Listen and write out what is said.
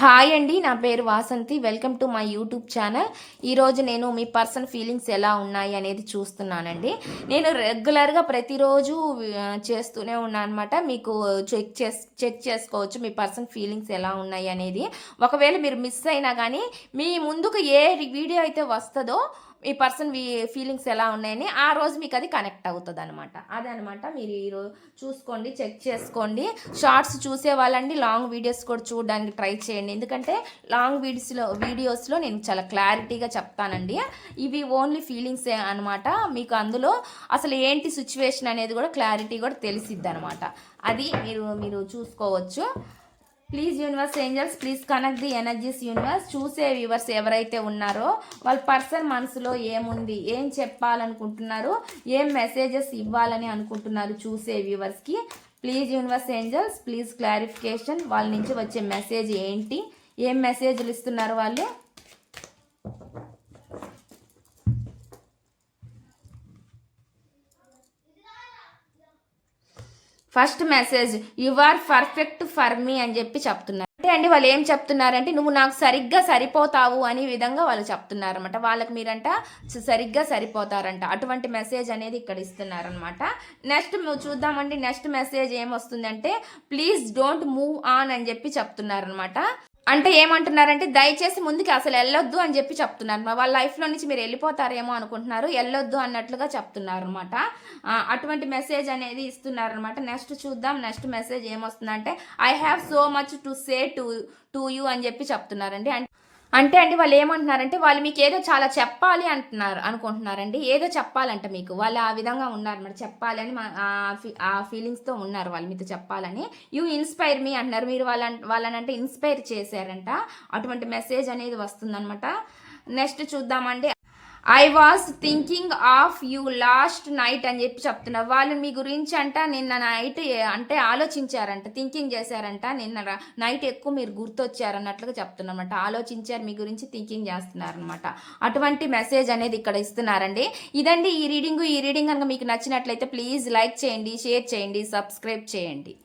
Hi అండి నా పేరు Vasanthi. Welcome to my YouTube channel. ఈరోజు నేను మీ పర్సన్ ఫీలింగ్స్ ఎలా ఉన్నాయి అనేది చూస్తున్నానండి. నేను రెగ్యులర్గా ప్రతిరోజు చేస్తూనే ఉన్నాను అనమాట మీకు చెక్ చేస్ చెక్ చేసుకోవచ్చు మీ పర్సన్ ఫీలింగ్స్ ఎలా ఉన్నాయి అనేది. ఒకవేళ మీరు మిస్ అయినా కానీ మీ ముందుకు ఏ వీడియో అయితే వస్తుందో ఈ పర్సన్ ఫీలింగ్స్ ఎలా ఉన్నాయని ఆ రోజు మీకు అది కనెక్ట్ అవుతుంది అనమాట అదనమాట మీరు ఈరోజు చూసుకోండి చెక్ చేసుకోండి. షార్ట్స్ చూసే వాళ్ళండి లాంగ్ వీడియోస్ కూడా చూడడానికి ట్రై చేయండి. ఎందుకంటే లాంగ్ వీడియోస్లో వీడియోస్లో నేను చాలా క్లారిటీగా చెప్తానండి. ఇవి ఓన్లీ ఫీలింగ్సే అనమాట మీకు అందులో అసలు ఏంటి సిచ్యువేషన్ అనేది కూడా క్లారిటీ కూడా తెలిసిద్ది అనమాట అది మీరు మీరు చూసుకోవచ్చు. Please universe angels please connect the energies universe చూసే వ్యూవర్స్ ఎవరైతే ఉన్నారో వాళ్ళ పర్సన్ మనసులో ఏముంది ఏం చెప్పాలనుకుంటున్నారు ఏం మెసేజెస్ ఇవ్వాలని అనుకుంటున్నారు చూసే వ్యూవర్స్కి please universe angels please clarification వాళ్ళ నుంచి వచ్చే మెసేజ్ ఏంటి ఏం మెసేజ్లు ఇస్తున్నారు వాళ్ళు? First message you are perfect for me అని చెప్పి చెప్తున్నారు. అంటే అండి వాళ్ళు ఏం చెప్తున్నారంటే నువ్వు నాకు సరిగ్గా సరిపోతావు అనే విధంగా వాళ్ళు చెప్తున్నారనమాట వాళ్ళకి మీరంట సరిగ్గా సరిపోతారంట. అటువంటి మెసేజ్ అనేది ఇక్కడ ఇస్తున్నారనమాట నెక్స్ట్ చూద్దామండి నెక్స్ట్ మెసేజ్ ఏమొస్తుందంటే ప్లీజ్ డోంట్ మూవ్ ఆన్ అని చెప్పి చెప్తున్నారనమాట అంటే ఏమంటున్నారంటే దయచేసి ముందుకి అసలు వెళ్ళొద్దు అని చెప్పి చెప్తున్నారు. వాళ్ళ లైఫ్లో నుంచి మీరు వెళ్ళిపోతారేమో అనుకుంటున్నారు. వెళ్ళొద్దు అన్నట్లుగా చెప్తున్నారు అనమాట అటువంటి మెసేజ్ అనేది ఇస్తున్నారు అనమాట నెక్స్ట్ చూద్దాం. నెక్స్ట్ మెసేజ్ ఏమొస్తుందంటే I have so much to say to to you అని చెప్పి చెప్తున్నారండి. అంటే అంటే అండి వాళ్ళు ఏమంటున్నారంటే వాళ్ళు మీకు ఏదో చాలా చెప్పాలి అంటున్నారు అనుకుంటున్నారండి. ఏదో చెప్పాలంట మీకు. వాళ్ళు ఆ విధంగా ఉన్నారు మరి చెప్పాలని మా- ఆ ఫీ- ఆ ఫీలింగ్స్తో ఉన్నారు వాళ్ళు మీతో చెప్పాలని. యూ ఇన్స్పైర్ మీ అంటున్నారు. మీరు వాళ్ళ వాళ్ళనంటే ఇన్స్పైర్ చేశారంట. అటువంటి మెసేజ్ అనేది వస్తుందన్నమాట. నెక్స్ట్ చూద్దామండి. I was thinking of you last night అని చెప్పి చెప్తున్నారు వాళ్ళు మీ గురించి అంట నిన్న నైట్ అంటే ఆలోచించారంట థింకింగ్ చేశారంట నిన్న నైట్ ఎక్కువ మీరు గుర్తొచ్చారన్నట్లుగా చెప్తున్నమాట ఆలోచించారు మీ గురించి థింకింగ్ చేస్తున్నారనమాట అటువంటి మెసేజ్ అనేది ఇక్కడ ఇస్తున్నారండి. ఇదండి ఈ రీడింగ్ ఈ రీడింగ్ కనుక మీకు నచ్చినట్లయితే ప్లీజ్ లైక్ చేయండి షేర్ చేయండి సబ్స్క్రైబ్ చేయండి.